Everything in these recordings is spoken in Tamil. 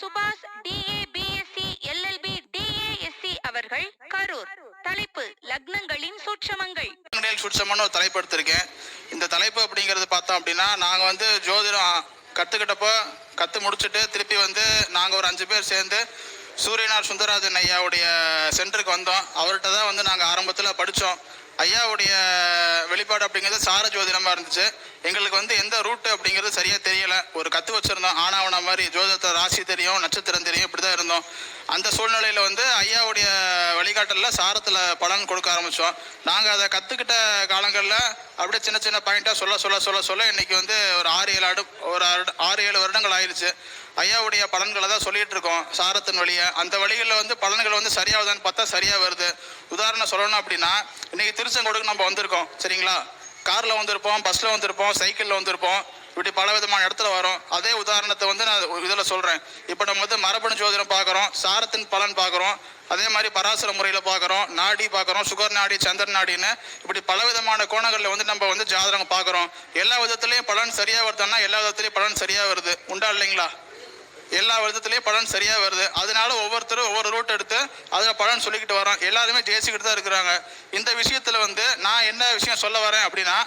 சுபாஷ் டிஏ பிஎஸ்சி எல்எல்பி டிஏஎஸ்சி அவர்கள் கரூர். தலைப்பு லக்னங்களின் சூட்சமங்கள். சூட்சமான ஒரு தலைப்பு எடுத்திருக்கேன். இந்த தலைப்பு அப்படிங்கிறது பார்த்தோம் அப்படின்னா நாங்கள் வந்து ஜோதிடம் கற்றுக்கிட்டப்போ கற்று முடிச்சுட்டு திருப்பி வந்து நாங்கள் ஒரு அஞ்சு பேர் சேர்ந்து சூரியனார் சுந்தரராஜன் ஐயாவுடைய சென்டருக்கு வந்தோம். அவர்கிட்ட தான் வந்து நாங்கள் ஆரம்பத்தில் படித்தோம் ஐயாவுடைய வெளிப்பாடு அப்படிங்கிறது சார ஜோதிடமாக இருந்துச்சு. எங்களுக்கு வந்து எந்த ரூட்டு அப்படிங்கிறது சரியாக தெரியலை. ஒரு கற்று வச்சுருந்தோம். ஆனாவனா மாதிரி ஜோதிடத்தை ராசி தெரியும் நட்சத்திரம் தெரியும் இப்படி தான் இருந்தோம். அந்த சூழ்நிலையில் வந்து ஐயாவுடைய வழிகாட்டலில் சாரத்தில் பலன் கொடுக்க ஆரம்பித்தோம் நாங்கள் அதை கற்றுக்கிட்ட காலங்களில் அப்படியே சின்ன சின்ன பாயிண்ட்டாக சொல்ல சொல்ல சொல்ல சொல்ல இன்றைக்கி வந்து ஒரு ஆறு ஏழு அடு ஒரு ஆறு ஏழு வருடங்கள் ஆயிடுச்சு. ஐயாவுடைய பலன்களை தான் சொல்லிட்டு இருக்கோம் சாரத்தின் வழியை. அந்த வழிகளில் வந்து பலன்கள் வந்து சரியாகுதான்னு பார்த்தா சரியாக வருது. உதாரணம் சொல்லணும் அப்படின்னா இன்னைக்கு திருச்செங்கோடுக்கு நம்ம வந்திருக்கோம் சரிங்களா? காரில் வந்திருப்போம் பஸ்ஸில் வந்திருப்போம் சைக்கிளில் வந்திருப்போம். இப்படி பல விதமான இடத்துல வரும். அதே உதாரணத்தை வந்து நான் இதில் சொல்கிறேன் இப்போ நம்ம வந்து மரபணு ஜோதிடம் பார்க்குறோம் சாரத்தின் பலன் பார்க்குறோம். அதே மாதிரி பராசர முறையில் பார்க்குறோம் நாடி பார்க்குறோம் சுகர் நாடி சந்திர நாடின்னு இப்படி பல விதமான கோணங்களில் வந்து நம்ம வந்து ஜாதகம் பார்க்குறோம். எல்லா விதத்துலேயும் பலன் சரியாக வருதுன்னா எல்லா விதத்துலேயும் பலன் சரியாக வருது. உண்டா இல்லைங்களா? எல்லா விதத்துலேயும் பலன் சரியாக வருது. அதனால ஒவ்வொருத்தரும் ஒவ்வொரு ரூட் எடுத்து அதில் பலன் சொல்லிக்கிட்டு வரோம் எல்லாருமே ஜெயிச்சுக்கிட்டு தான் இருக்கிறாங்க. இந்த விஷயத்தில் வந்து நான் என்ன விஷயம் சொல்ல வரேன் அப்படின்னா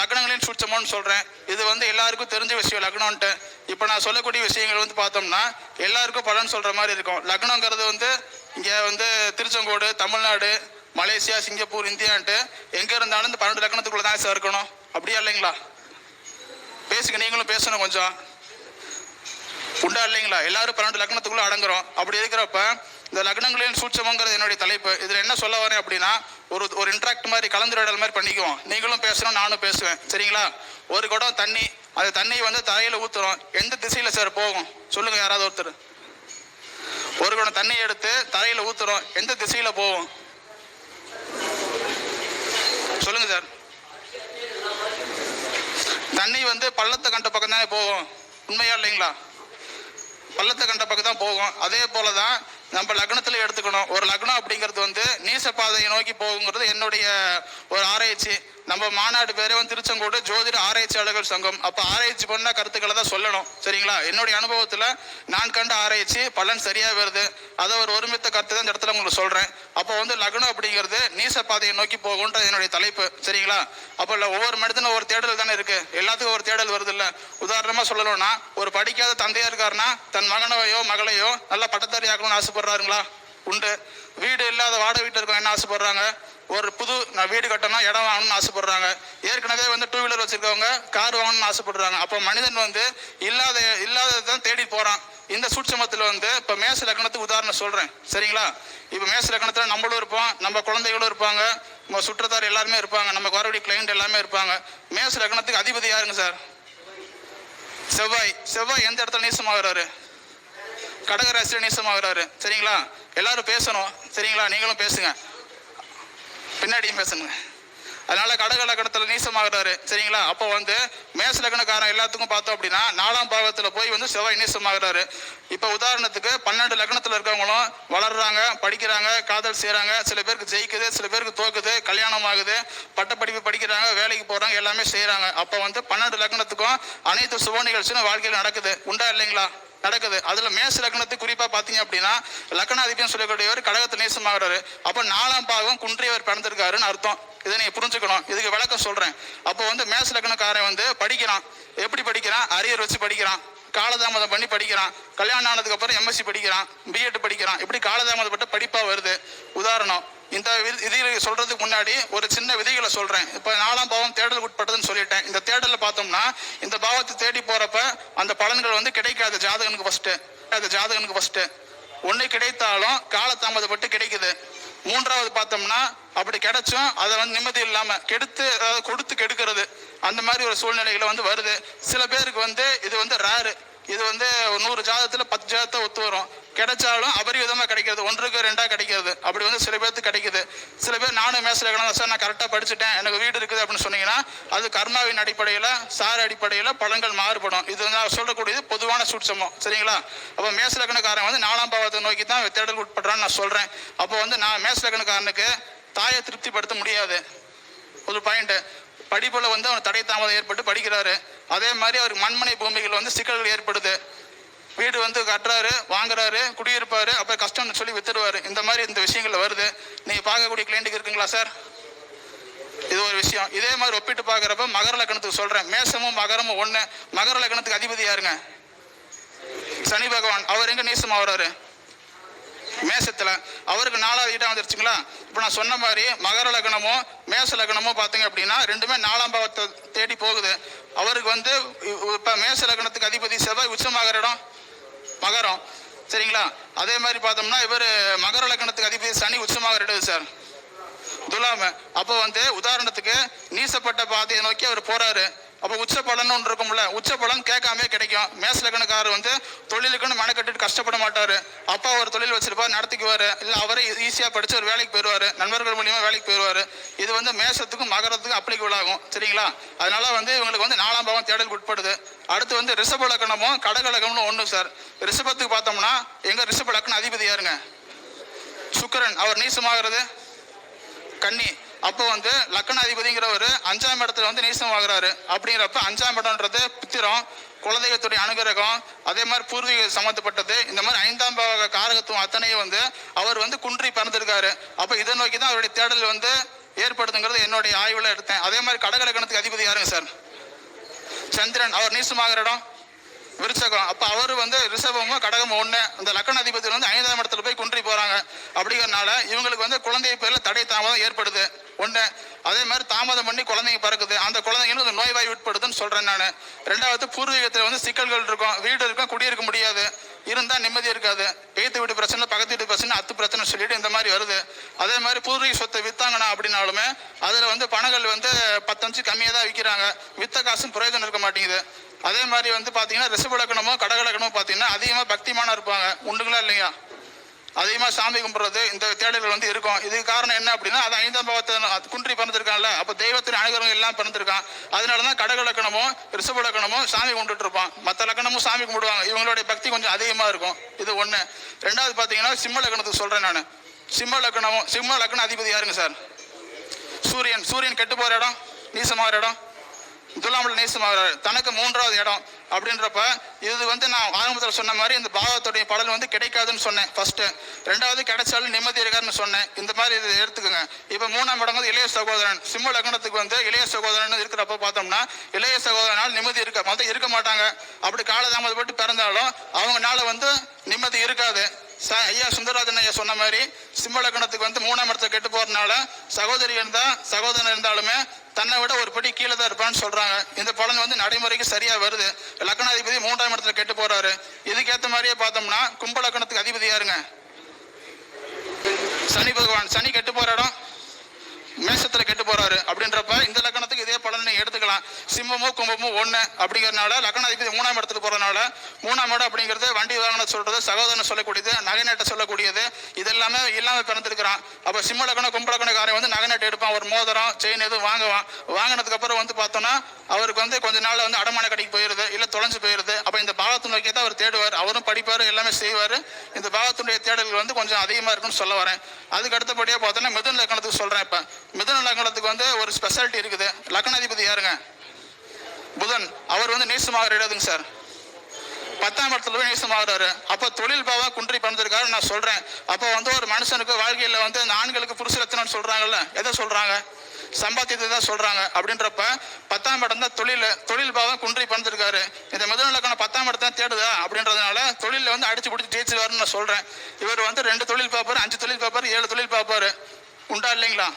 லக்னங்களின் சூட்சமோன்னு சொல்கிறேன் இது வந்து எல்லாருக்கும் தெரிஞ்ச விஷயம் லக்னம்ன்ட்டு. இப்போ நான் சொல்லக்கூடிய விஷயங்கள் வந்து பார்த்தோம்னா எல்லாருக்கும் பலன் சொல்கிற மாதிரி இருக்கும். லக்னங்கிறது வந்து இங்கே வந்து திருச்செங்கோடு தமிழ்நாடு மலேசியா சிங்கப்பூர் இந்தியான்ட்டு. எங்கே இருந்தாலும் இந்த பன்னெண்டு லக்னத்துக்குள்ளே தான் சார் இருக்கணும். அப்படியா இல்லைங்களா? பேசுங்க நீங்களும் பேசணும் கொஞ்சம். உண்டா இல்லைங்களா? எல்லாரும் பன்னெண்டு லக்னத்துக்குள்ள அடங்குறோம். அப்படி இருக்கிறப்ப இந்த லக்னங்களின் சூட்சமங்கிறது என்னுடைய தலைப்பு. இதில் என்ன சொல்ல வரேன் அப்படின்னா ஒரு ஒரு இன்ட்ராக்ட் மாதிரி கலந்துரையாடல் மாதிரி பண்ணிக்குவோம். நீங்களும் பேசணும் நானும் பேசுவேன். சரிங்களா? ஒரு குடம் தண்ணி அந்த தண்ணியை வந்து தரையில் ஊற்றுறோம் எந்த திசையில் சார் போகும்? சொல்லுங்க யாராவது ஒருத்தர். ஒரு குடம் தண்ணி எடுத்து தரையில் ஊற்றுறோம் எந்த திசையில் போகும்? சொல்லுங்க சார். தண்ணி வந்து பள்ளத்தை கண்ட பக்கம் தானே போகும்? உண்மையா இல்லைங்களா? பள்ளத்தை கண்ட பக்கம் தான் போகும். அதே போல தான் நம்ம லக்னத்தில் எடுத்துக்கணும். ஒரு லக்னம் அப்படிங்கிறது வந்து நீச பாதையை நோக்கி போகுங்கிறது என்னுடைய ஒரு ஆராய்ச்சி. நம்ம மாநாடு பேரே வந்து திருச்செங்கோடு ஜோதிட ஆராய்ச்சியாளர்கள் சங்கம். அப்போ ஆராய்ச்சி பண்ண கருத்துக்களை தான் சொல்லணும். சரிங்களா? என்னுடைய அனுபவத்தில் நான் கண்ட ஆராய்ச்சி பலன் சரியாக வருது. அதை ஒரு ஒருமித்த கருத்து தான் இந்த இடத்துல உங்களுக்கு சொல்கிறேன் அப்போ வந்து லக்னம் அப்படிங்கிறது நீச பாதையை நோக்கி போகும்ன்றது என்னுடைய தலைப்பு. சரிங்களா? அப்போ இல்லை ஒவ்வொரு மனிதனும் ஒரு தேடல் தானே இருக்குது எல்லாத்துக்கும் ஒரு தேடல் வருது இல்லை. உதாரணமாக சொல்லணும்னா ஒரு படிக்காத தந்தையாக இருக்காருன்னா தன் மகனையோ மகளையோ நல்லா பட்டதாரி ஆக்கணும்னு ஆசைப்படுறாருங்களா? உண்டு. வீடு இல்லாத வாடகை வீட்டில் இருக்கவங்க என்ன ஆசைப்படுறாங்க? ஒரு புது நான் வீடு கட்டணும் இடம் வாங்கணும்னு ஆசைப்படுறாங்க. ஏற்கனவே வந்து டூ வீலர் வச்சிருக்கவங்க கார் வாங்கணும்னு ஆசைப்படுறாங்க. அப்போ மனிதன் வந்து இல்லாத இல்லாததை தான் தேடி போறான். இந்த சூட்சமத்தில் வந்து இப்போ மேச லக்கணத்துக்கு உதாரணம் சொல்றேன். சரிங்களா? இப்போ மேச லக்கணத்தில் நம்மளும் இருப்போம் நம்ம குழந்தைகளும் இருப்பாங்க நம்ம சுற்றத்தார் எல்லாருமே இருப்பாங்க நமக்கு வரக்கூடிய கிளைண்ட் எல்லாமே இருப்பாங்க. மேச லக்கணத்துக்கு அதிபதி யாருங்க சார்? செவ்வாய். செவ்வாய் எந்த இடத்துல நீசமாகறாரு? கடகராசியில் நீசமாகிறாரு சரிங்களா? எல்லாரும் பேசணும். சரிங்களா? நீங்களும் பேசுங்க. பின்னாடியும் பேசணுங்க அதனால கடக லக்கணத்தில் நீசமாகறாரு. சரிங்களா? அப்போ வந்து மேச லக்னக்காரன் எல்லாத்துக்கும் பார்த்தோம் அப்படின்னா நாலாம் பாகத்தில் போய் வந்து செவ்வாய் நீசமாகறாரு. இப்போ உதாரணத்துக்கு பன்னெண்டு லக்கணத்தில் இருக்கவங்களும் வளர்றாங்க படிக்கிறாங்க காதல் செய்கிறாங்க சில பேருக்கு ஜெயிக்குது சில பேருக்கு தோக்குது கல்யாணம் ஆகுது பட்டப்படிப்பு படிக்கிறாங்க வேலைக்கு போகிறாங்க எல்லாமே செய்கிறாங்க அப்போ வந்து பன்னெண்டு லக்னத்துக்கும் அனைத்து சுப நிகழ்ச்சியும் வாழ்க்கையில் நடக்குது. உண்டா இல்லைங்களா? நடக்குது. அதுல மேச லக்னத்தை குறிப்பா பாத்தீங்க அப்படின்னா லக்னாதிபதியம் சொல்லக்கூடியவர் கடகத்தை நேசமாகறாரு. அப்ப நாலாம் பாகம் குன்றியவர் பிறந்திருக்காருன்னு அர்த்தம். இதை நீங்க புரிஞ்சுக்கணும். இதுக்கு விளக்கம் சொல்றேன். அப்போ வந்து மேச லக்னக்காரன் வந்து படிக்கிறான். எப்படி படிக்கிறான்? அரியர் வச்சு படிக்கிறான். காலதாமதம் பண்ணி படிக்கிறான். கல்யாணம் ஆனதுக்கு அப்புறம் எம்எஸ்சி படிக்கிறான். பிஎட் படிக்கிறான். இப்படி காலதாமதப்பட்ட படிப்பா வருது. உதாரணம் இந்த விதிகளை சொல்றதுக்கு முன்னாடி ஒரு சின்ன விதிகளை சொல்றேன். இப்போ நாலாம் பாவம் தேடலுக்கு உட்பட்டதுன்னு சொல்லிட்டேன். இந்த தேடல்ல பார்த்தோம்னா இந்த பாவத்தை தேடி போறப்ப அந்த பலன்கள் வந்து கிடைக்காது ஜாதகனுக்கு ஃபர்ஸ்ட் அது ஜாதகனுக்கு ஃபர்ஸ்ட் ஒன்று கிடைத்தாலும் காலதாமதப்பட்டு கிடைக்குது. மூன்றாவது பார்த்தோம்னா அப்படி கிடைச்சும் அதை வந்து நிம்மதி இல்லாமல் கெடுத்து அதாவது கொடுத்து கெடுக்கிறது. அந்த மாதிரி ஒரு சூழ்நிலைகளை வந்து வருது. சில பேருக்கு வந்து இது வந்து ரேரு இது வந்து நூறு ஜாதத்தில் பத்து ஜாதகத்தை ஒத்து வரும். கிடைச்சாலும் அபரிவிதமாக கிடைக்கிறது. ஒன்றுக்கு ரெண்டாக கிடைக்கிறது. அப்படி வந்து சில பேருக்கு கிடைக்குது. சில பேர் நானும் மேசில் இருக்கலாம் சார் நான் கரெக்டாக படிச்சுட்டேன். எனக்கு வீடு இருக்குது அப்படின்னு சொன்னீங்கன்னா அது கர்மாவின் அடிப்படையில் சார் அடிப்படையில் பலங்கள் மாறுபடும். இது நான் சொல்லக்கூடியது பொதுவான சூட்சமம். சரிங்களா? அப்போ மேசலக்கணக்காரன் வந்து நாலாம் பாவத்தை நோக்கி தான் தேடல் உட்படுறான்னு நான் சொல்கிறேன் அப்போ வந்து நான் மேசலக்கணக்காரனுக்கு தாயை திருப்திப்படுத்த முடியாது. ஒரு பாயிண்ட் படிப்பில் வந்து அவன் தடை தாமதம் ஏற்பட்டு படிக்கிறாரு. அதே மாதிரி அவருக்கு மண்மனை பூமிகள் வந்து சிக்கல்கள் ஏற்படுது. வீடு வந்து கட்டுறாரு வாங்குறாரு குடியிருப்பாரு அப்ப கஷ்டம்னு சொல்லி வித்துடுவாரு. இந்த மாதிரி இந்த விஷயங்கள் வருது. நீங்க பார்க்கக்கூடிய கிளைண்ட்டுக்கு இருக்குங்களா சார் இது ஒரு விஷயம். இதே மாதிரி ஒப்பிட்டு பார்க்குறப்ப மகர லக்னத்துக்கு சொல்றேன். மேசமும் மகரமும் ஒண்ணு. மகர லக்னத்துக்கு அதிபதி யாருங்க? சனி பகவான். அவர் எங்க நீசம் ஆகுறாரு மேசத்துல. அவருக்கு நாலாவது இடம் வந்துருச்சுங்களா? இப்போ நான் சொன்ன மாதிரி மகர லக்னமும் மேச லக்னமும் பார்த்தீங்க அப்படின்னா ரெண்டுமே நாலாம் பாவத்தை தேடி போகுது. அவருக்கு வந்து இப்போ இப்ப மேச லக்னத்துக்கு அதிபதி செவ்வாய் உச்சமாகிற இடம். மகரம். சரிங்களா? அதே மாதிரி பார்த்தோம்னா இவர் மகர லக்கணத்துக்கு அதிபதி சனி உச்சமாக ரெடுவது சார். துலாம. அப்போ வந்து உதாரணத்துக்கு நீசப்பட்ட பாதையை நோக்கி அவர் போறாரு. அப்போ உச்ச பலன் ஒன்று இருக்கும்ல உச்ச பலன் கேட்காம கிடைக்கும். மேசலக்கணக்காரர் வந்து தொழிலுக்குன்னு மெனக்கட்டுட்டு கஷ்டப்பட மாட்டார். அப்பா ஒரு தொழில் வச்சிருப்பார் நடத்திக்குவார். இல்லை அவரே ஈஸியாக படிச்சு ஒரு வேலைக்கு போயிடுவார். நண்பர்கள் மூலியமாக வேலைக்கு போயிடுவார். இது வந்து மேசத்துக்கும் மகரத்துக்கும் அப்ளிகபிள் ஆகும். சரிங்களா? அதனால வந்து இவங்களுக்கு வந்து நாலாம் பாவம் தேடலுக்கு உட்படுது. அடுத்து வந்து ரிஷப லக்கணமும் கடகலக்கணமும் ஒன்றும் ஒன்று சார் ரிஷபத்துக்கு பார்த்தோம்னா எங்கள் ரிஷப லக்கணம் அதிபதி யாருங்க சுக்கரன். அவர் நீசமாகிறது கன்னி. அப்போ வந்து லக்கணாதிபதிங்கிறவர் அஞ்சாம் இடத்துல வந்து நீசம் ஆகுறாரு அப்படிங்கிறப்ப அஞ்சாம் இடம்ன்றது பித்திரம் குலதெய்வத்துடைய அனுகிரகம் அதே மாதிரி பூர்வீக சம்மந்தப்பட்டது இந்த மாதிரி ஐந்தாம் பாவ காரகத்துவம் அத்தனையும் வந்து அவர் வந்து குன்றி பறந்திருக்காரு. அப்போ இதை நோக்கி தான் அவருடைய தேடல் வந்து ஏற்படுத்துங்கிறது என்னுடைய ஆய்வில் எடுத்தேன். அதே மாதிரி கடகலக்கணத்துக்கு அதிபதி யாருங்க சார்? சந்திரன். அவர் நீசமாகிற இடம்? விருச்சகம். அப்போ அவர் வந்து ரிஷபமும் கடகமும் ஒன்று அந்த லக்கண அதிபதி வந்து ஐந்தாம் இடத்துல போய் குன்றி போகிறாங்க அப்படிங்கறனால இவங்களுக்கு வந்து குழந்தை பேரில் தடை தாமதம் ஏற்படுது. ஒன்று அதே மாதிரி தாமதம் பண்ணி குழந்தைங்க பிறக்குது. அந்த குழந்தைங்களும் இந்த நோய்வாய் உட்படுதுன்னு சொல்கிறேன் நான். ரெண்டாவது பூர்வீகத்தில் வந்து சிக்கல்கள் இருக்கும். வீடு இருக்கும் குடியிருக்க முடியாது. இருந்தால் நிம்மதி இருக்காது. எய்த்து வீட்டு பிரச்சனை பக்கத்து வீட்டு பிரச்சனை அத்து பிரச்சனை சொல்லிட்டு இந்த மாதிரி வருது. அதே மாதிரி பூர்வீக சொத்தை வித்தாங்கண்ணா அப்படின்னாலுமே அதில் வந்து பணங்கள் வந்து பத்தஞ்சு கம்மியாக தான் விற்கிறாங்க வித்த காசும் பிரயோஜனம் இருக்க மாட்டேங்குது. அதே மாதிரி வந்து பார்த்தீங்கன்னா ரிஷப லக்கணமோ கடகலக்கணமோ பார்த்தீங்கன்னா அதிகமாக பக்திமான இருப்பாங்க. உண்டுங்களா இல்லையா? அதிகமாக சாமி கும்பிட்றது இந்த தேடல்கள் வந்து இருக்கும். இதுக்கு காரணம் என்ன அப்படின்னா அது ஐந்தாம் பாவத்தை குன்றி பிறந்திருக்கான்ல அப்போ தெய்வத்தின் அனுகிரகம் எல்லாம் பிறந்திருக்கான் அதனாலதான் கடக லக்கணமும் ரிஷப லக்கணமும் சாமி கும்பிட்டு இருப்பான் மற்ற லக்கணமும் சாமி கும்பிடுவாங்க. இவங்களுடைய பக்தி கொஞ்சம் அதிகமாக இருக்கும். இது ஒன்று ரெண்டாவது பார்த்தீங்கன்னா சிம்ம லக்கணத்துக்கு சொல்கிறேன் நான். சிம்ம லக்கணமும் சிம்ம லக்கணம் அதிபதி யாருங்க சார்? சூரியன். சூரியன் கெட்டு போகிற இடம் நீசமாகிற இடம்? துலாமில் நேசமாகிறார் தனக்கு மூன்றாவது இடம் அப்படின்றப்ப இது வந்து நான் ஆரம்பத்தில் சொன்ன மாதிரி இந்த பாகவத்துடைய பலன் வந்து கிடைக்காதுன்னு சொன்னேன். ஃபர்ஸ்ட் ரெண்டாவது கிடைச்சாலும் நிம்மதி இருக்காருன்னு சொன்னேன். இந்த மாதிரி இதை எடுத்துக்கோங்க. இப்போ மூணாம் இடம் வந்து இளைய சகோதரன். சிம்ம லக்னத்துக்கு வந்து இளைய சகோதரன் இருக்கிறப்ப பார்த்தோம்னா இளைய சகோதரனால் நிம்மதி இருக்க மொத்தம் இருக்க மாட்டாங்க. அப்படி காலதாமதப்பட்டு பிறந்தாலும் அவங்கனால வந்து நிம்மதி இருக்காது. ச- ஐயா சுந்தரராஜன் ஐயா சொன்ன மாதிரி சிம்மலக்கணத்துக்கு வந்து மூணாம் இடத்துல கெட்டு போறதுனால சகோதரி இருந்தா சகோதரன் இருந்தாலுமே தன்னை விட ஒரு படி கீழே தான் இருப்பான்னு சொல்றாங்க. இந்த பலன் வந்து நடைமுறைக்கு சரியா வருது. லக்னாதிபதி மூன்றாம் இடத்துல கெட்டு போறாரு. இதுக்கேத்த மாதிரியே பார்த்தோம்னா கும்ப லக்னத்துக்கு அதிபதி யாருங்க? சனி பகவான். சனி கெட்டு போற இடம் மேசத்துல கெட்டு போறாரு. அப்படின்றப்ப இந்த லக்கணத்துக்கு இதே எடுத்துக்கலாம் சிம்மமோ கும்பமோ ஒன்று அப்படிங்கிறனால லக்னாதிபதி மூணாம் இடத்துக்கு போகிறனால மூணாம் இடம் அப்படிங்கிறது வண்டி வாகனம் சொல்கிறது சகோதரன் சொல்லக்கூடியது நகைநட்டை சொல்லக்கூடியது இது எல்லாமே இல்லாம பிறந்திருக்கிறான். அப்போ சிம்ம லக்கணம் கும்ப லக்கணக்காரன் வந்து நகைநட்டு எடுப்பான். ஒரு மோதிரம் செயின் எதுவும் வாங்குவான். வாங்கினதுக்கு அப்புறம் வந்து பார்த்தோன்னா அவருக்கு வந்து கொஞ்ச நாள் வந்து அடமான கடைக்கு போயிடுது இல்லை தொலைஞ்சு போயிடுது அப்போ இந்த பாவத்தை நோக்கி தான் அவர் தேடுவார். அவரும் படிப்பார் எல்லாமே செய்வார். இந்த பாகத்துடைய தேடல்கள் வந்து கொஞ்சம் அதிகமாக இருக்குன்னு சொல்ல வரேன். அதுக்கு அடுத்தபடியாக பார்த்தோன்னா மிதுன லக்கணத்துக்கு சொல்கிறேன் இப்போ. மிதுன லக்கணத்துக்கு வந்து ஒரு ஸ்பெஷாலிட்டி இருக்குது. லக்கணாதிபதி யாருங்க? புதன் அவர் வந்து நேசமாக இடதுங்க சார்? பத்தாம் இடத்துல போய் நேசமாகறாரு. அப்போ தொழில் பாவா குன்றி பிறந்திருக்காரு நான் சொல்றேன். அப்போ வந்து ஒரு மனுஷனுக்கு வாழ்க்கையில் வந்து இந்த ஆண்களுக்கு புருஷ ரத்தனம்னு சொல்றாங்கல்ல எதை சொல்றாங்க? சம்பாத்தியத்தை தான் சொல்றாங்க. அப்படின்றப்ப பத்தாம் இடம் தான் தொழில் தொழில் பாவம் குன்றி பிறந்திருக்காரு இந்த முதல் லக்கணம் பத்தாம் இடம் தான் தேடுதா? அப்படின்றதுனால தொழில வந்து அடிச்சு பிடிச்சி ஜெயிச்சுவாருன்னு நான் சொல்றேன். இவர் வந்து ரெண்டு தொழில் பார்ப்பாரு அஞ்சு தொழில் பார்ப்பாரு ஏழு தொழில் பார்ப்பாரு உண்டா இல்லைங்களா?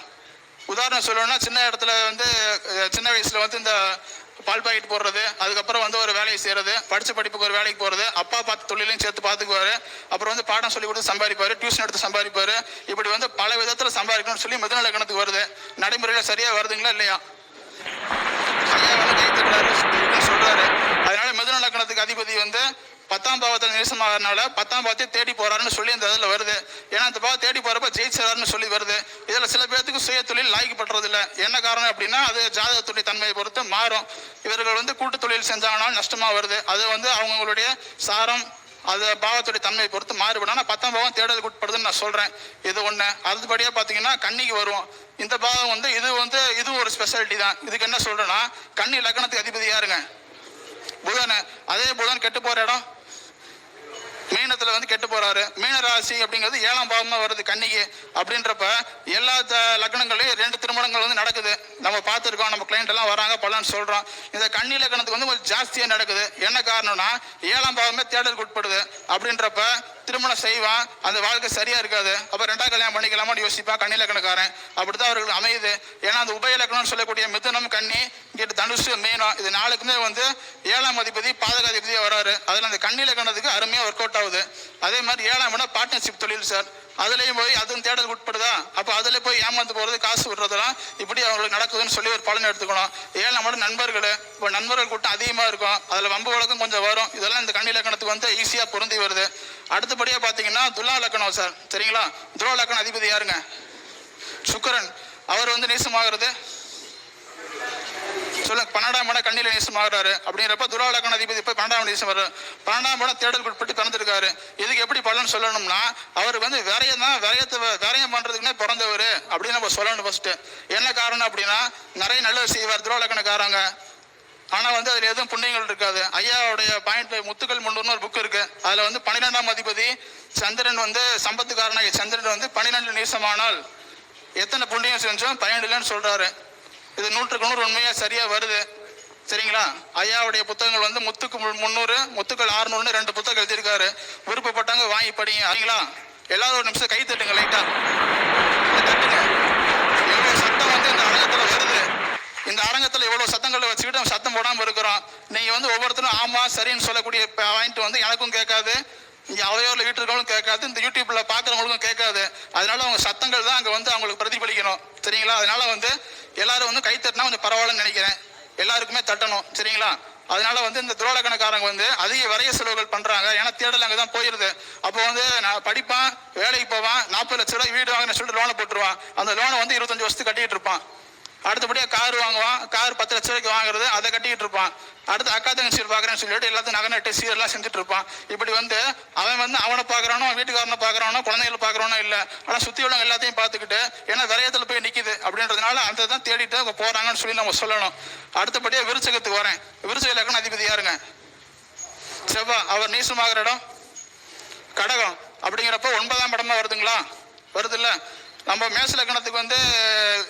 உதாரணம் சொல்லணும்னா சின்ன இடத்துல வந்து சின்ன வயசுல வந்து இந்த பால் பாக்கெட் போடுறது அதுக்கப்புறம் வந்து ஒரு வேலையை செய்யறது படிச்ச படிப்புக்கு ஒரு வேலைக்கு போறது அப்பா பார்த்து தொழிலையும் சேர்த்து பார்த்துக்குவாரு. அப்புறம் வந்து பாடம் சொல்லி கொடுத்து சம்பாதிப்பாரு டியூஷன் எடுத்து சம்பாதிப்பாரு. இப்படி வந்து பல விதத்துல சம்பாதிக்கணும்னு சொல்லி மிதுன லக்கணத்துக்கு வருது. நடைமுறையில சரியா வருதுங்களா இல்லையா? ஐயா வந்து கைத்துக்கிறாரு தட்டுறாரு சொல்றாரு. அதனால மிதுன லக்கணத்துக்கு அதிபதி வந்து பத்தாம் பாவத்தில் நேசமாகறதுனால பத்தாம் பாவத்தை தேடி போறாருன்னு சொல்லி அந்த இதில் வருது. ஏன்னா அந்த பாவம் தேடி போறப்ப ஜெயிச்சாருன்னு சொல்லி வருது. இதில் சில பேர்த்துக்கு சுய தொழில் லாய்க்கப்படுறது இல்லை என்ன காரணம் அப்படின்னா அது ஜாதகத்துடைய தன்மையை பொறுத்து மாறும். இவர்கள் வந்து கூட்டு தொழில் செஞ்சாங்கன்னா நஷ்டமா வருது. அது வந்து அவங்களுடைய சாரம் அது பாவத்துடைய தன்மையை பொறுத்து மாறுபடும். ஆனால் பத்தாம் பாவம் தேடலுக்கு உட்படுதுன்னு நான் சொல்கிறேன் இது ஒன்று அதுபடியாக பார்த்தீங்கன்னா கன்னிக்கு வருவோம் இந்த பாவம் வந்து இது வந்து இது ஒரு ஸ்பெஷாலிட்டி தான். இதுக்கு என்ன சொல்கிறேன்னா கன்னி லக்னத்துக்கு அதிபதி யாருங்க புதன். அதே புதன் கெட்டு போகிற இடம். மீனத்தில் வந்து கெட்டு போகிறாரு மீன ராசி அப்படிங்கிறது ஏழாம் பாவமாக வருது கன்னிக்கு. அப்படின்றப்ப எல்லா த- லக்னங்களையும் ரெண்டு திருமணங்கள் வந்து நடக்குது. நம்ம பார்த்துருக்கோம் நம்ம கிளைண்ட் எல்லாம் வராங்க பலன்னு சொல்கிறோம் இந்த கன்னி லக்னத்துக்கு வந்து கொஞ்சம் ஜாஸ்தியாக நடக்குது. என்ன காரணம்னா ஏழாம் பாவமே தேடலுக்கு உட்படுது. அப்படின்றப்ப திருமணம் செய்வான் அந்த வாழ்க்கை சரியா இருக்காது. அப்ப ரெண்டாவது கல்யாணம் பண்ணிக்கலாமான்னு யோசிப்பான் கன்னி அப்படி அப்படித்தான் அவர்கள் அமையுது. ஏன்னா அந்த உபய லக்னம்னு சொல்லக்கூடிய மிதுனம் கண்ணி இங்கிட்டு தனுஷு மீனம் இது நாளுக்குமே வந்து ஏழாம் அதிபதி பாதகாதிபதியாக வராரு. அதுல அந்த கண்ணி லக்னத்துக்கு அருமையா ஒர்க் அவுட் ஆகுது. அதே மாதிரி ஏழாம் இடம் பார்ட்னர்ஷிப் தொழில் சார் அதுலயும் போய் அதுவும் தேடல் உட்படுதா? அப்ப அதுல போய் ஏமாந்து போறது காசு விடுறதெல்லாம் இப்படி அவங்களுக்கு நடக்குதுன்னு சொல்லி ஒரு பலன் எடுத்துக்கணும். ஏழாம் இடம் நண்பர்கள். இப்போ நண்பர்கள் கூட்டம் அதிகமா இருக்கும். அதுல வம்பு வழக்கம் கொஞ்சம் வரும். இதெல்லாம் இந்த கண்ணிலக்கணத்துக்கு வந்து ஈஸியா பொருந்தி வருது. அடுத்தபடியாக பார்த்தீங்கன்னா துலா லக்கணம் சார். சரிங்களா துலா லக்கணம் அதிபதி யாருங்க? சுக்கரன். அவர் வந்து நேசமாகிறது? சொல்ல பன்னெண்டாம் இடம் கண்ணில் நேசமாகிறாரு. அப்படிங்கிறப்ப துராலக்கண அதிபதி போய் பன்னெண்டாம் நேசம் வர்றாரு. பன்னெண்டாம் இடம் தேடல் உட்பட்டு பிறந்திருக்காரு இதுக்கு எப்படி பலன் சொல்லணும்னா அவர் வந்து விரையம் தான் விரையத்தை விரையம் பண்ணுறதுக்குனே பிறந்தவர் அப்படின்னு நம்ம சொல்லணும் ஃபஸ்ட்டு என்ன காரணம் அப்படின்னா நிறைய நல்லது செய்வார் துராலக்கணக்காரங்க ஆனா வந்து அதுல எதுவும் புண்ணியங்கள் இருக்காது. ஐயாவுடைய பாயிண்ட் முத்துக்கள் முன்னூறுனு ஒரு புக் இருக்கு. அதுல வந்து பன்னிரெண்டாம் அதிபதி சந்திரன் வந்து சம்பத்துக்காரனாக சந்திரன் வந்து பன்னிரெண்டு நீசமானால் எத்தனை புண்ணியம் செஞ்சோம்? பயன் இல்லைன்னு சொல்றாரு. இது நூற்றுக்கு நூறு உண்மையா சரியா வருது. சரிங்களா? ஐயாவுடைய புத்தகங்கள் வந்து முத்துக்கு மு- முந்நூறு முத்துக்கள் ஆறுநூறுன்னு ரெண்டு புத்தகம் எழுதியிருக்காரு. விருப்பப்பட்டாங்க வாங்கி படிங்க. சரிங்களா? எல்லாரும் ஒரு நிமிஷம் கை தட்டுங்க லைட்டா தட்டுங்க எவ்வளவு சத்தம் வந்து இந்த அரங்கத்துல வருது இந்த அரங்கத்தில் இவ்வளோ சத்தங்களை வச்சுக்கிட்டு சத்தம் போடாமல் இருக்கிறோம். நீங்கள் வந்து ஒவ்வொருத்தரும் ஆமாம் சரின்னு சொல்லக்கூடிய பாயிண்ட் வந்து எனக்கும் கேட்காது. இங்கே அவையோரில் வீட்டு கேட்காது. இந்த யூடியூப்ல பார்க்குறவங்களுக்கும் கேட்காது. அதனால அவங்க சத்தங்கள் தான் அங்கே வந்து அவங்களுக்கு பிரதிபலிக்கணும். சரிங்களா? அதனால வந்து எல்லாரும் வந்து கை தட்டினா கொஞ்சம் பரவாயில்லன்னு நினைக்கிறேன். எல்லாருக்குமே தட்டணும். சரிங்களா? அதனால வந்து இந்த துரோலக்கணக்காரங்க வந்து அதிக வரைய செலவுகள் பண்றாங்க. ஏன்னா தேடல் அங்கே தான் போயிருது. அப்போ வந்து நான் படிப்பான் வேலைக்கு போவான் நாற்பது லட்ச ரூபாய் வீடு வாங்கின சொல்லிட்டு லோனை போட்டுருவான். அந்த லோனை வந்து இருபத்தஞ்சு வருஷத்துக்கு கட்டிட்டு இருப்பான். அடுத்தபடியாக கார் வாங்குவான். கார் பத்து லட்ச ரூபாய்க்கு வாங்குறது அதை கட்டிக்கிட்டு இருப்பான். அடுத்து அக்கா தங்கச்சி பார்க்குறேன்னு சொல்லிட்டு எல்லாத்தையும் நகை நட்டு சீரெல்லாம் செஞ்சுட்டு இருப்பான். இப்படி வந்து அவன் வந்து அவனை பார்க்குறானோ வீட்டுக்காரனை பார்க்குறானோ குழந்தைகளை பார்க்குறானோ இல்லை. ஆனால் சுற்றி உள்ளவங்க எல்லாத்தையும் பார்த்துக்கிட்டு ஏன்னா விரயத்தில் போய் நிற்கிது அப்படின்றதுனால அந்த தான் தேடிட்டு அவங்க போகிறாங்கன்னு சொல்லி நம்ம சொல்லணும். அடுத்தபடியாக விருச்சகத்துக்கு வரேன். விருச்சக இலக்கணம் அதிபதி யாருங்க? செவ்வா அவர் நீசமாகிற இடம். கடகம். அப்படிங்கிறப்ப ஒன்பதாம் இடமா வருதுங்களா? வருதுல்ல? நம்ம மேச லக்கணத்துக்கு வந்து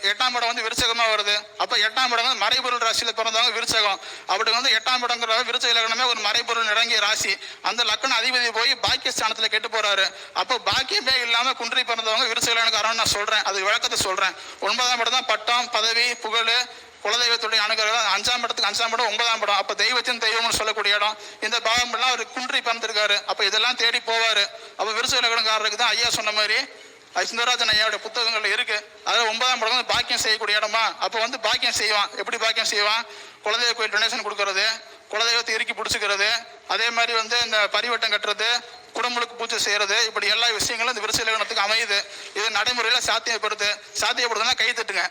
எட்டாம் இடம் வந்து விருச்சகமாக வருது. அப்போ எட்டாம் இடம் வந்து மறைபொருள் ராசியில் பிறந்தவங்க விருச்சகம். அப்படி வந்து எட்டாம் இடங்கிற விருச்சக லக்கணமே ஒரு மறைபொருள் இறங்கிய ராசி. அந்த லக்கண அதிபதி போய் பாக்கியஸ்தானத்துல கெட்டு போறாரு. அப்போ பாக்கியமே இல்லாமல் குன்றி பிறந்தவங்க விருச்சக லக்கணக்காரன் நான் சொல்கிறேன் அது விளக்கத்தை சொல்கிறேன் ஒன்பதாம் இடம் தான் பட்டம் பதவி புகழ் குலதெய்வத்துடைய அனுகிரகம். அஞ்சாம் இடத்துக்கு அஞ்சாம் இடம் ஒன்பதாம் இடம் அப்போ தெய்வத்தின் தெய்வம்னு சொல்லக்கூடிய இடம். இந்த பாவம் எல்லாம் அவர் குன்றி பிறந்திருக்காரு. அப்போ இதெல்லாம் தேடி போவார். அப்போ விருச்சக இலக்கணக்காரருக்கு தான் ஐயா சொன்ன மாதிரி அது சுந்தரராஜன் ஐயாவுடைய புத்தகங்கள் இருக்கு. அதாவது ஒன்பதாம் படம் வந்து பாக்கியம் செய்யக்கூடிய இடமா? அப்போ வந்து பாக்கியம் செய்வான். எப்படி பாக்கியம் செய்வான்? குலதெய்வ கோயில் டொனேஷன் கொடுக்கறது குலதெய்வத்தை இறுக்கி பிடிச்சிக்கிறது அதே மாதிரி வந்து இந்த பரிவட்டம் கட்டுறது குடமுழுக்கு பூஜை செய்யறது இப்படி எல்லா விஷயங்களும் இந்த விருச்ச அமையுது. இது நடைமுறையில் சாத்தியப்படுது. சாத்தியப்படுதுன்னா கை தட்டுங்க.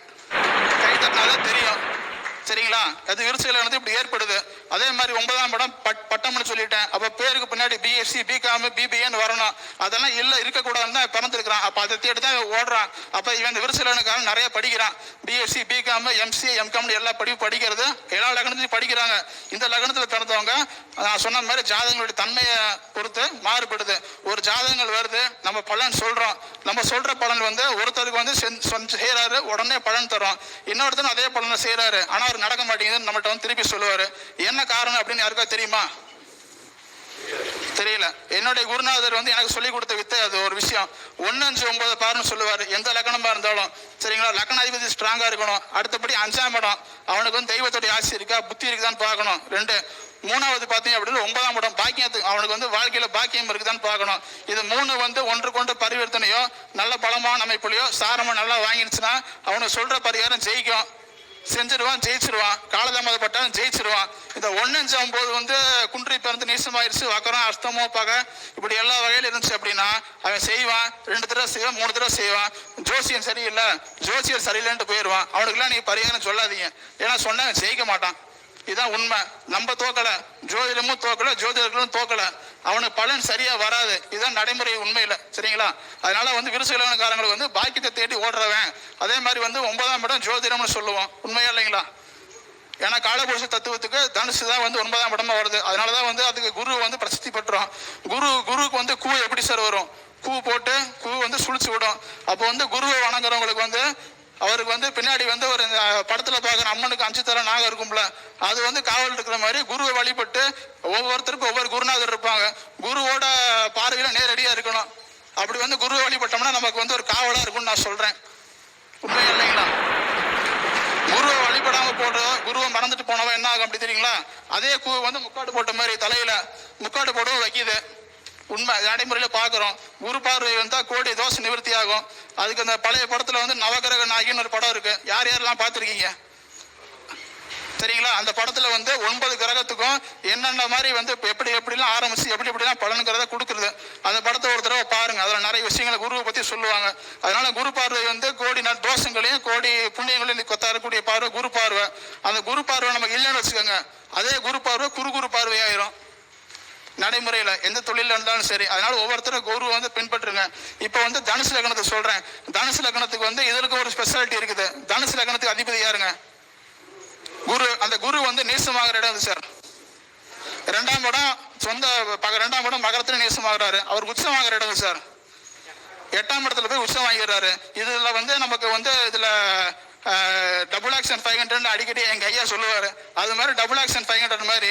கை தட்டினாதான் தெரியும். சரிங்களா? அது விருச்சையில் இப்படி ஏற்படுது. அதே மாதிரி ஒன்பதாம் இடம் பட் பட்டம்னு சொல்லிட்டேன். அப்போ பேருக்கு பின்னாடி பிஎஸ்சி பிகாம் பிபிஏன்னு வரணும். அதெல்லாம் இல்லை இருக்கக்கூடாதுன்னு தான் பிறந்திருக்கிறான். அப்போ அதை தேடி தான் ஓடுறான். அப்போ இவன் இந்த நிறைய படிக்கிறான். பிஎஸ்சி பிகாம் எம்சிஏ எம்காம்னு எல்லா படிப்பு படிக்கிறது எல்லா லக்னத்துலையும் படிக்கிறாங்க. இந்த லக்னத்தில் பிறந்தவங்க நான் சொன்ன மாதிரி ஜாதகங்களுடைய தன்மையை பொறுத்து மாறுபடுது. ஒரு ஜாதகங்கள் வருது நம்ம பலன் சொல்கிறோம் நம்ம சொல்கிற பலன் வந்து ஒருத்தருக்கு வந்து செய்கிறாரு சொன்~ உடனே பலன் தரும். இன்னொருத்தரும் அதே பலனை செய்கிறாரு ஆனால் அவர் நடக்க மாட்டேங்குதுன்னு நம்மகிட்ட வந்து திருப்பி சொல்லுவார். என்ன காரணம் அப்படின்னு யாருக்கா தெரியுமா? தெரியல. என்னுடைய குருநாதர் வந்து எனக்கு சொல்லி கொடுத்த வித்தை அது ஒரு விஷயம். ஒன்னு அஞ்சு ஒன்பது பாருன்னு சொல்லுவாரு. எந்த லக்கணமா இருந்தாலும். சரிங்களா? லக்கணாதிபதி ஸ்ட்ராங்கா இருக்கணும். அடுத்தபடி அஞ்சாம் இடம். அவனுக்கு வந்து தெய்வத்துடைய ஆசை இருக்கா? புத்தி இருக்குதான்னு பார்க்கணும். ரெண்டு. மூணாவது பார்த்தீங்க அப்படின்னு ஒன்பதாம் இடம். பாக்கியத்துக்கு அவனுக்கு வந்து வாழ்க்கையில பாக்கியம் இருக்குதான்னு பார்க்கணும். இது மூணு வந்து ஒன்று கொண்டு பரிவர்த்தனையோ நல்ல பலமான அமைப்புலையோ சாரமா நல்லா வாங்கிடுச்சுன்னா அவனுக்கு சொல்ற பரிகாரம் ஜெயிக்கும். செஞ்சிருவான் ஜெயிச்சிருவான். காலதாமதப்பட்டாலும் ஜெயிச்சிருவான். இந்த ஒன்னஞ்சு செய்யும்போது வந்து குன்றி பிறந்து நீசமாயிருச்சு. வக்கரம் அஸ்தமோ பகை. இப்படி எல்லா வகையில இருந்துச்சு அப்படின்னா அவன் செய்வான். ரெண்டு தடவை செய்வான் மூணு தடவை செய்வான். ஜோசியன் சரியில்லை. ஜோசியர் சரியில்லைன்ட்டு போயிடுவான். அவனுக்குலாம் நீங்க பரிகாரம் சொல்லாதீங்க. ஏன்னா சொன்னா அவன் ஜெயிக்க மாட்டான். இதுதான் உண்மை. நம்ம தோக்கல. ஜோதிடமும் தோக்கல ஜோதிடர்களும் தோக்கல. அவனுக்கு பலன் சரியா வராது. இதுதான் நடைமுறை உண்மையில. சரிங்களா? அதனால வந்து விருசகலவனக்காரங்களுக்கு வந்து பாக்கியத்தை தேடி ஓடுறவன். அதே மாதிரி வந்து ஒன்பதாம் இடம் ஜோதிடம்னு சொல்லுவோம். உண்மையா இல்லைங்களா? ஏன்னா காலபுருஷ தத்துவத்துக்கு தனுசு தான் வந்து ஒன்பதாம் இடமா வருது. அதனாலதான் வந்து அதுக்கு குரு வந்து பிரசித்தி பெற்றோம். குரு குருவுக்கு வந்து கூ எப்படி சார் வரும்? கூ போட்டு கூ வந்து சுழிச்சு விடும். அப்போ வந்து குருவை வணங்குறவங்களுக்கு வந்து அவருக்கு வந்து பின்னாடி வந்து ஒரு படத்தில் படத்துல பார்க்குற அம்மனுக்கு அஞ்சு தர நாகம் இருக்கும்ல அது வந்து காவல் இருக்கிற மாதிரி குருவை வழிபட்டு ஒவ்வொருத்தருக்கும் ஒவ்வொரு குருநாதர் இருப்பாங்க. குருவோட பார்வையில நேரடியா இருக்கணும். அப்படி வந்து குருவை வழிபட்டோம்னா நமக்கு வந்து ஒரு காவலா இருக்கும்னு நான் சொல்றேன். உண்மை இல்லைங்களா? குருவை வழிபடாம போடுறோம் குருவை மறந்துட்டு போனவன் என்ன ஆகும் அப்படி தெரியுங்களா? அதே கூ வந்து முக்காடு போட்ட மாதிரி தலையில முக்காடு போடவும் வைக்குது. உண்மை நடைமுறையில் பார்க்குறோம். குரு பார்வை வந்தால் கோடி தோஷம் நிவர்த்தி ஆகும் அதுக்கு அந்த பழைய படத்தில் வந்து நவகிரக நாயகின்னு ஒரு படம் இருக்குது யார் யாரெல்லாம் பார்த்துருக்கீங்க? சரிங்களா? அந்த படத்துல வந்து ஒன்பது கிரகத்துக்கும் என்னென்ன மாதிரி வந்து எப்படி எப்படிலாம் ஆரம்பிச்சு எப்படி எப்படிலாம் பலனுங்கிறத கொடுக்குறது. அந்த படத்தை ஒரு தடவை பாருங்க. அதில் நிறைய விஷயங்களை குருவை பற்றி சொல்லுவாங்க. அதனால குரு பார்வை வந்து கோடி தோஷங்களையும் கோடி புண்ணியங்களையும் தரக்கூடிய பார்வை குரு பார்வை. அந்த குரு பார்வை நமக்கு இல்லைன்னு வச்சுக்கோங்க. அதே குரு பார்வை குரு குரு பார்வையாயிரும். நடைமுறையில் எந்த தொழிலில் இருந்தாலும் சரி அதனால ஒவ்வொருத்தரும் குரு வந்து பின்பற்றுங்க. இப்போ வந்து தனுசு லக்னத்தை சொல்றேன். தனுசு லக்னத்துக்கு வந்து இதற்கு ஒரு ஸ்பெஷாலிட்டி இருக்குது. தனுசு லக்னத்துக்கு அதிபதி யாருங்க? குரு அந்த குரு வந்து நேசமாகிற இடம் இது சார் ரெண்டாம் இடம் சொந்த பக ரெண்டாம் இடம் மகரத்துல நேசமாகறாரு. அவர் உச்சமாகிற இடம் சார் எட்டாம் இடத்துல போய் உச்சம் வாங்கிடுறாரு. இதுல வந்து நமக்கு வந்து இதுல டபுள் ஆக்ஷன் ஃபைவ் ஹண்ட்ரட்னு அடிக்கடி எங்கள் ஐயா சொல்லுவார். அது மாதிரி டபுள் ஆக்ஷன் ஃபைவ் ஹண்ட்ரட் மாதிரி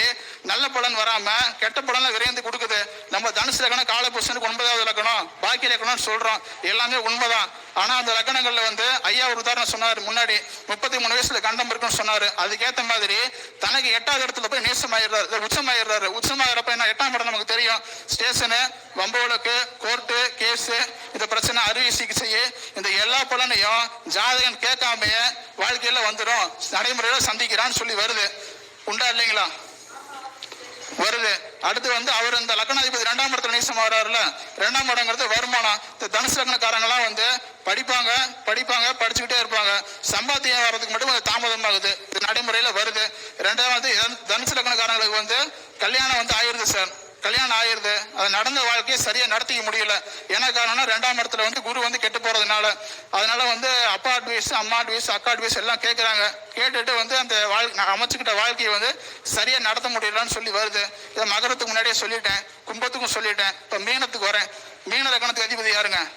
நல்ல பலன் வராமல் கெட்ட பலன் விரைந்து கொடுக்குது. நம்ம தனுசு லக்கணம் காலபுருஷனுக்கு ஒன்பதாவது லக்கணம் பாக்கி லக்கணம்னு சொல்கிறோம் எல்லாமே உண்மைதான். ஆனால் அந்த லக்கணங்களில் வந்து ஐயா ஒரு உதாரணம் சொன்னார் முன்னாடி. முப்பத்தி மூணு வயசில் கண்டம் இருக்குன்னு சொன்னார். அதுக்கேற்ற மாதிரி தனக்கு எட்டாவது இடத்துல போய் நேசமாயிடுறாரு. உச்சமாயிடுறாரு. உச்சமாயிரப்ப என்ன எட்டாம் இடம் நமக்கு தெரியும். ஸ்டேஷனு வம்பு வழக்கு கோர்ட்டு கேஸு இந்த பிரச்சனை அறுவை சிகிச்சை இந்த எல்லா பலனையும் ஜாதகன் கேட்காமையே வாழ்க்கையில வந்துடும் நடைமுறையில சந்திக்கிறான்னு சொல்லி வருது. உண்டா இல்லைங்களா? வருது. அடுத்து வந்து அவர் இந்த லக்னாதிபதி ரெண்டாம் இடத்துல நீசம் வர்றாருல ரெண்டாம் இடங்கிறது வருமானம். இந்த தனுசு லக்னக்காரங்கெல்லாம் வந்து படிப்பாங்க படிப்பாங்க படிச்சுக்கிட்டே இருப்பாங்க. சம்பாத்தியம் வர்றதுக்கு மட்டும் கொஞ்சம் தாமதமாகுது. இது நடைமுறையில வருது. ரெண்டாவது தனுசு லக்னக்காரங்களுக்கு வந்து கல்யாணம் வந்து ஆயிருது சார். கல்யாணம் ஆயிருது. அது நடந்த வாழ்க்கையை சரியா நடத்திக்க முடியல. என்ன காரணம்னா ரெண்டாம் இடத்துல வந்து குரு வந்து கெட்டு போறதுனால. அதனால வந்து அப்பா அட்வைஸ் அம்மா அட்வைஸ் அக்கா அட்வைஸ் எல்லாம் கேட்குறாங்க கேட்டுட்டு வந்து அந்த வாழ்க்கை அமைச்சுக்கிட்ட வாழ்க்கையை வந்து சரியா நடத்த முடியலன்னு சொல்லி வருது. இதை மகரத்துக்கு முன்னாடியே சொல்லிட்டேன். கும்பத்துக்கும் சொல்லிட்டேன். இப்போ மீனத்துக்கு வரேன். மீன ரகணத்துக்கு அதிபதி யாருங்க?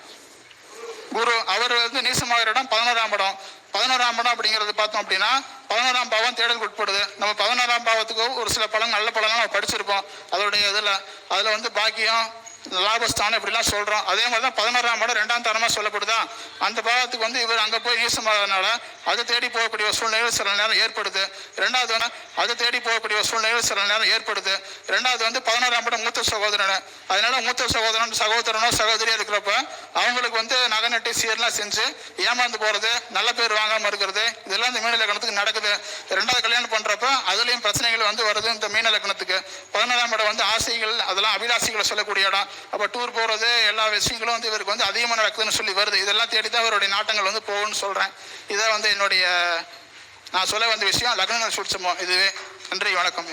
குரு. அவர் வந்து நீசமாகிற இடம் பதினோராம் இடம். பதினோராம் படம் அப்படிங்கிறது பார்த்தோம் அப்படின்னா பதினோராம் பாவம் தேடலுக்கு உட்படுது. நம்ம பதினோராம் பாவத்துக்கு ஒரு சில பழம் நல்ல பழம்லாம் நம்ம படிச்சிருப்போம். அதோடைய இதில் அதில் வந்து பாக்கியம் லாபஸ்தானம் இப்படிலாம் சொல்கிறோம் அதே மாதிரி தான் பதினோராம் இடம் ரெண்டாம் தரமாக சொல்லப்படுதா? அந்த பாவத்துக்கு வந்து இவர் அங்கே போய் நீசமாகறதுனால அதை தேடி போகக்கூடிய சூழ்நிலை சூழ்நிலைகள் சில நேரம் ஏற்படுது. ரெண்டாவது வந்து அதை தேடி போகக்கூடிய சூழ்நிலை சூழ்நிலைகள் சில நேரம் ஏற்படுது. ரெண்டாவது வந்து பதினோராம் இடம் மூத்த சகோதரன். அதனால மூத்த சகோதரன் சகோதரனோ சகோதரியாக இருக்கிறப்ப அவங்களுக்கு வந்து நகை நட்டு சீர்லாம் செஞ்சு ஏமாந்து போகிறது நல்ல பேர் வாங்காமல் இருக்கிறது இதெல்லாம் இந்த மீன லக்னத்துக்கு நடக்குது. ரெண்டாவது கல்யாணம் பண்ணுறப்ப அதுலேயும் பிரச்சனைகள் வந்து வருது இந்த மீன லக்னத்துக்கு. பதினோராம் இடம் வந்து ஆசைகள் அதெல்லாம் அபிலாசிகளை சொல்லக்கூடிய இடம். அப்போ டூர் போகிறது எல்லா விஷயங்களும் வந்து இவருக்கு வந்து அதிகமாக நடக்குதுன்னு சொல்லி வருது. இதெல்லாம் தேடி தான் இவருடைய நாட்டங்கள் வந்து போகும்னு சொல்கிறேன் இதை வந்து என்னுடைய நான் சொல்ல வந்த விஷயம் லக்னங்கள் சுட்சமோ இதுவே நன்றி வணக்கம்.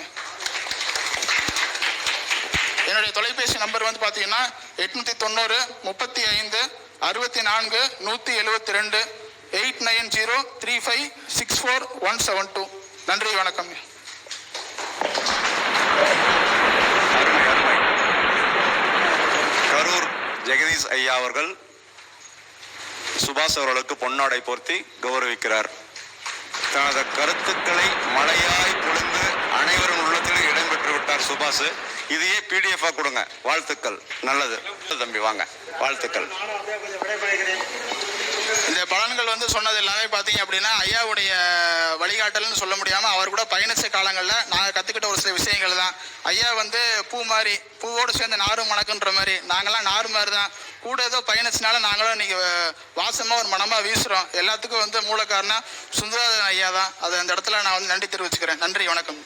என்னுடைய தொலைபேசி நம்பர் வந்து பார்த்தீங்கன்னா எட்நூற்றி தொண்ணூறு முப்பத்தி ஐந்து அறுபத்தி நான்கு நூற்றி எழுபத்தி ரெண்டு eight nine zero three five six four one seven two. நன்றி வணக்கம். ஜெகதீஷ் ஐயா அவர்கள் சுபாஷ் அவர்களுக்கு பொன்னாடை போர்த்தி கௌரவிக்கிறார். தனது கருத்துக்களை மழையாய் பொழுந்து அனைவரும் உள்ளத்தில் இடம்பெற்று விட்டார் சுபாஷ். இதையே பிடிஎஃப் கொடுங்க. வாழ்த்துக்கள். நல்லது. தம்பி வாங்க. வாழ்த்துக்கள். பலன்கள் வந்து சொன்னது எல்லாமே பார்த்தீங்க அப்படின்னா ஐயாவுடைய வழிகாட்டல்னு சொல்ல முடியாமல் அவர் கூட பயணித்த காலங்களில் நாங்கள் கற்றுக்கிட்ட ஒரு சில விஷயங்கள் தான். ஐயா வந்து பூ மாதிரி பூவோடு சேர்ந்து நாரும் மணக்குன்ற மாதிரி. நாங்களாம் நார் மாதிரி தான். கூட ஏதோ பயணிச்சனால நாங்களும் இன்னைக்கு வாசமாக ஒரு மனமாக வீசுகிறோம் எல்லாத்துக்கும் வந்து மூல காரணம் சுந்தரராஜன் ஐயா தான். அது அந்த இடத்துல நான் வந்து நன்றி தெரிவிச்சுக்கிறேன். நன்றி வணக்கம்.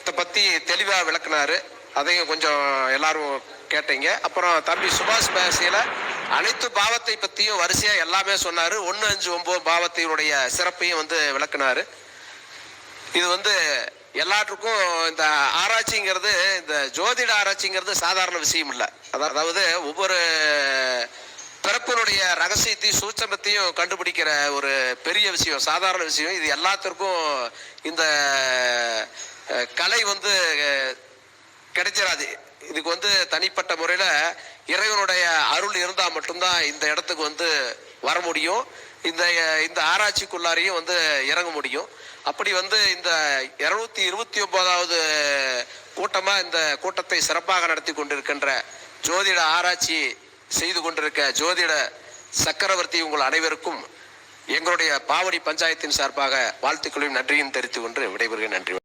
இதை பற்றி தெளிவாக விளக்குனாரு. அதையும் கொஞ்சம் எல்லாரும் கேட்டீங்க. அப்புறம் தம்பி சுபாஷ் பேசியில் அனைத்து பாவத்தை பற்றியும் வரிசையாக எல்லாமே சொன்னார். ஒன்று அஞ்சு ஒம்பது பாவத்தினுடைய சிறப்பையும் வந்து விளக்குனாரு. இது வந்து எல்லாற்றுக்கும் இந்த ஆராய்ச்சிங்கிறது இந்த ஜோதிட ஆராய்ச்சிங்கிறது சாதாரண விஷயம் இல்லை. அதாவது ஒவ்வொரு பிறப்பினுடைய ரகசியத்தையும் சூட்சமத்தையும் கண்டுபிடிக்கிற ஒரு பெரிய விஷயம் சாதாரண விஷயம். இது எல்லாத்திற்கும் இந்த கலை வந்து கிடைச்சிடாது இதுக்கு வந்து தனிப்பட்ட முறையில் இறைவனுடைய அருள் இருந்தால் மட்டும்தான் இந்த இடத்துக்கு வந்து வர முடியும். இந்த இந்த ஆராய்ச்சிக்குள்ளாரையும் வந்து இறங்க முடியும். அப்படி வந்து இந்த இருநூத்தி இருபத்தி ஒன்பதாவது கூட்டமாக இந்த கூட்டத்தை சிறப்பாக நடத்தி கொண்டிருக்கின்ற ஜோதிட ஆராய்ச்சி செய்து கொண்டிருக்க ஜோதிட சக்கரவர்த்தி உங்கள் அனைவருக்கும் எங்களுடைய பாவடி பஞ்சாயத்தின் சார்பாக வாழ்த்துக்களையும் நன்றியும் தெரிவித்துக் கொண்டு விடைபெறுகிறேன். நன்றி.